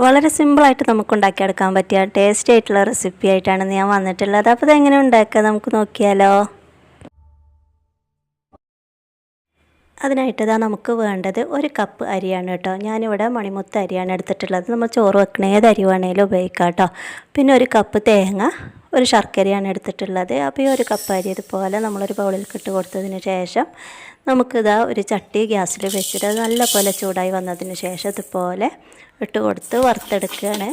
വളരെ സിമ്പിളായിട്ട് നമുക്ക് ഉണ്ടാക്കിയെടുക്കാൻ പറ്റിയ ടേസ്റ്റി ആയിട്ടുള്ള റെസിപ്പി ആയിട്ടാണ് ഞാൻ വന്നിട്ടുള്ളത്. അപ്പോൾ ഇതെങ്ങനെ ഉണ്ടാക്കുക? നമുക്ക് നോക്കിയാലോ? അതിനായിട്ട് നമുക്ക് വേണ്ടത് ഒരു കപ്പ് അരിയാണ് കേട്ടോ. ഞാനിവിടെ മണിമുത്ത അരിയാണ് എടുത്തിട്ടുള്ളത്. നമ്മൾ ചോറ് വെക്കണ ഏത് അരി വേണേലും ഉപയോഗിക്കാം കേട്ടോ. പിന്നെ ഒരു കപ്പ് തേങ്ങ ഒരു ശർക്കരയാണ് എടുത്തിട്ടുള്ളത്. അപ്പോൾ ഈ ഒരു കപ്പ് അരി ഇതുപോലെ നമ്മളൊരു ബൗളിൽ ഇട്ട് കൊടുത്തതിന് ശേഷം നമുക്കിതാ ഒരു ചട്ടി ഗ്യാസിൽ വെച്ചിട്ട് നല്ല നല്ലപോലെ ചൂടായി വന്നതിന് ശേഷം ഇതുപോലെ ഇട്ട് കൊടുത്ത് വറുത്തെടുക്കുകയാണ്.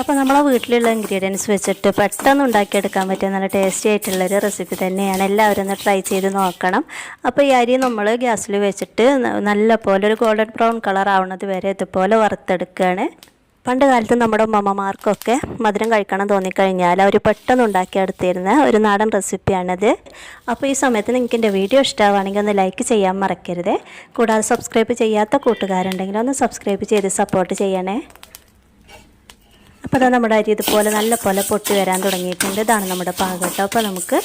അപ്പോൾ നമ്മളെ വീട്ടിലുള്ള ഇൻഗ്രീഡിയൻസ് വെച്ചിട്ട് പെട്ടെന്ന് ഉണ്ടാക്കിയെടുക്കാൻ പറ്റിയ നല്ല ടേസ്റ്റി ആയിട്ടുള്ളൊരു റെസിപ്പി തന്നെയാണ്. എല്ലാവരും ഒന്ന് ട്രൈ ചെയ്ത് നോക്കണം. അപ്പോൾ ഈ അരി നമ്മൾ ഗ്യാസിൽ വെച്ചിട്ട് നല്ല പോലെ ഒരു ഗോൾഡൻ ബ്രൗൺ കളർ ആവുന്നത് വരെ ഇതുപോലെ വറുത്തെടുക്കുകയാണ് പണ്ട് കാലത്ത് നമ്മുടെ ഉമ്മമാർക്കൊക്കെ മധുരം കഴിക്കണം തോന്നിക്കഴിഞ്ഞാൽ അവർ പെട്ടെന്ന് ഉണ്ടാക്കിയെടുത്തിരുന്ന ഒരു നാടൻ റെസിപ്പിയാണിത് അപ്പോൾ ഈ സമയത്ത് നിങ്ങൾക്ക് എന്റെ വീഡിയോ ഇഷ്ടമാണെങ്കിൽ ഒന്ന് ലൈക്ക് ചെയ്യാൻ മറക്കരുത്. കൂടാതെ സബ്സ്ക്രൈബ് ചെയ്യാത്ത കൂട്ടുകാരുണ്ടെങ്കിൽ ഒന്ന് സബ്സ്ക്രൈബ് ചെയ്ത് സപ്പോർട്ട് ചെയ്യണേ. അപ്പോൾ നമ്മുടെ അരി ഇതുപോലെ നല്ല പോലെ പൊട്ടി വരാൻ തുടങ്ങിയിട്ടുണ്ട്. ഇതാണ് നമ്മുടെ പാകട്ടോ. അപ്പോൾ നമുക്ക്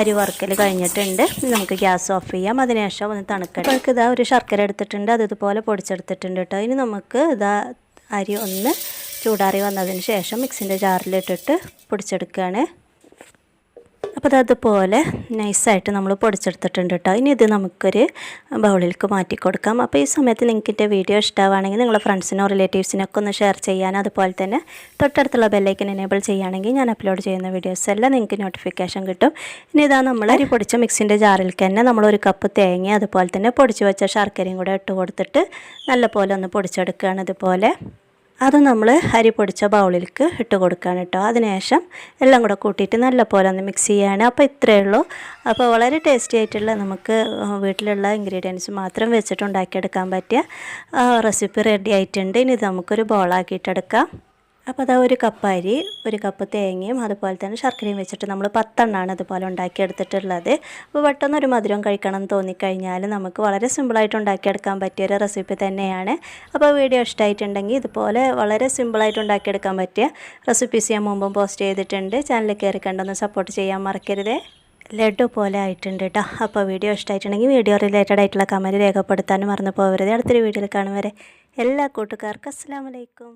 അരി വറുക്കൽ കഴിഞ്ഞിട്ടുണ്ട്. നമുക്ക് ഗ്യാസ് ഓഫ് ചെയ്യാം. അതിനുശേഷം ഒന്ന് തണുക്കട്ടെ. നമുക്ക് ഇതാ ഒരു ശർക്കര എടുത്തിട്ടുണ്ട്. അത് ഇതുപോലെ പൊടിച്ചെടുത്തിട്ടുണ്ട് കേട്ടോ ഇനി നമുക്ക് ഇതാ അരി ഒന്ന് ചൂടാറി വന്നതിന് ശേഷം മിക്സിന്റെ ജാറിലിട്ടിട്ട് പൊടിച്ചെടുക്കുകയാണ് അപ്പോൾ അതുപോലെ നൈസായിട്ട് നമ്മൾ പൊടിച്ചെടുത്തിട്ടുണ്ട് കേട്ടോ. ഇനി ഇത് നമുക്കൊരു ബൗളിലേക്ക് മാറ്റി കൊടുക്കാം. അപ്പോൾ ഈ സമയത്ത് നിങ്ങൾക്ക് എന്റെ വീഡിയോ ഇഷ്ടമാണെങ്കിൽ നിങ്ങളുടെ ഫ്രണ്ട്സിനോ റിലേറ്റീവ്സിനൊക്കെ ഒന്ന് ഷെയർ ചെയ്യാൻ അതുപോലെ തന്നെ തൊട്ടടുത്തുള്ള ബെല്ലൈക്കൻ എനേബിൾ ചെയ്യുകയാണെങ്കിൽ ഞാൻ അപ്ലോഡ് ചെയ്യുന്ന വീഡിയോസ് എല്ലാം നിങ്ങൾക്ക് നോട്ടിഫിക്കേഷൻ കിട്ടും. ഇനി ഇതാ നമ്മൾ അരി പൊടിച്ച മിക്സിന്റെ ജാറിൽ തന്നെ നമ്മൾ ഒരു കപ്പ് തേങ്ങ അതുപോലെ തന്നെ പൊടിച്ച് വെച്ച ശർക്കരയും കൂടെ ഇട്ട് കൊടുത്തിട്ട് നല്ലപോലെ ഒന്ന് പൊടിച്ചെടുക്കുകയാണ് ഇതുപോലെ. അത് നമ്മൾ അരി പൊടിച്ച ബൗളിലേക്ക് ഇട്ട് കൊടുക്കുകയാണ് കേട്ടോ. അതിനുശേഷം എല്ലാം കൂടെ കൂട്ടിയിട്ട് നല്ല പോലെ ഒന്ന് മിക്സ് ചെയ്യാണ്. അപ്പോൾ ഇത്രയേ ഉള്ളൂ. അപ്പോൾ വളരെ ടേസ്റ്റി ആയിട്ടുള്ള നമുക്ക് വീട്ടിലുള്ള ഇൻഗ്രീഡിയൻസ് മാത്രം വെച്ചിട്ട് ഉണ്ടാക്കിയെടുക്കാൻ പറ്റിയ റെസിപ്പി റെഡി ആയിട്ടുണ്ട്. ഇനി നമുക്കൊരു ബോളാക്കിയിട്ടെടുക്കാം അപ്പോൾ അതാ ഒരു കപ്പ് അരി ഒരു കപ്പ് തേങ്ങയും അതുപോലെ തന്നെ ശർക്കരയും വെച്ചിട്ട് നമ്മൾ പത്തെണ്ണമാണ് അതുപോലെ ഉണ്ടാക്കിയെടുത്തിട്ടുള്ളത്. അപ്പോൾ പെട്ടെന്ന് ഒരു മധുരം കഴിക്കണം എന്ന് തോന്നിക്കഴിഞ്ഞാൽ നമുക്ക് വളരെ സിമ്പിളായിട്ട് ഉണ്ടാക്കിയെടുക്കാൻ പറ്റിയ ഒരു റെസിപ്പി തന്നെയാണ്. അപ്പോൾ വീഡിയോ ഇഷ്ടമായിട്ടുണ്ടെങ്കിൽ ഇതുപോലെ വളരെ സിമ്പിളായിട്ട് ഉണ്ടാക്കിയെടുക്കാൻ പറ്റിയ റെസിപ്പീസ് ഞാൻ മുമ്പും പോസ്റ്റ് ചെയ്തിട്ടുണ്ട്. ചാനലിൽ കയറി കണ്ടൊന്ന് സപ്പോർട്ട് ചെയ്യാൻ മറക്കരുതേ. ലഡു പോലെ ആയിട്ടുണ്ട് കേട്ടോ അപ്പോൾ വീഡിയോ ഇഷ്ടമായിട്ടുണ്ടെങ്കിൽ വീഡിയോ റിലേറ്റഡ് ആയിട്ടുള്ള കമന്റ് രേഖപ്പെടുത്താനും മറന്നു പോകരുത്. അടുത്തൊരു വീഡിയോയിൽ കാണും വരെ. എല്ലാ കൂട്ടുകാർക്കും അസ്സാം വലൈക്കും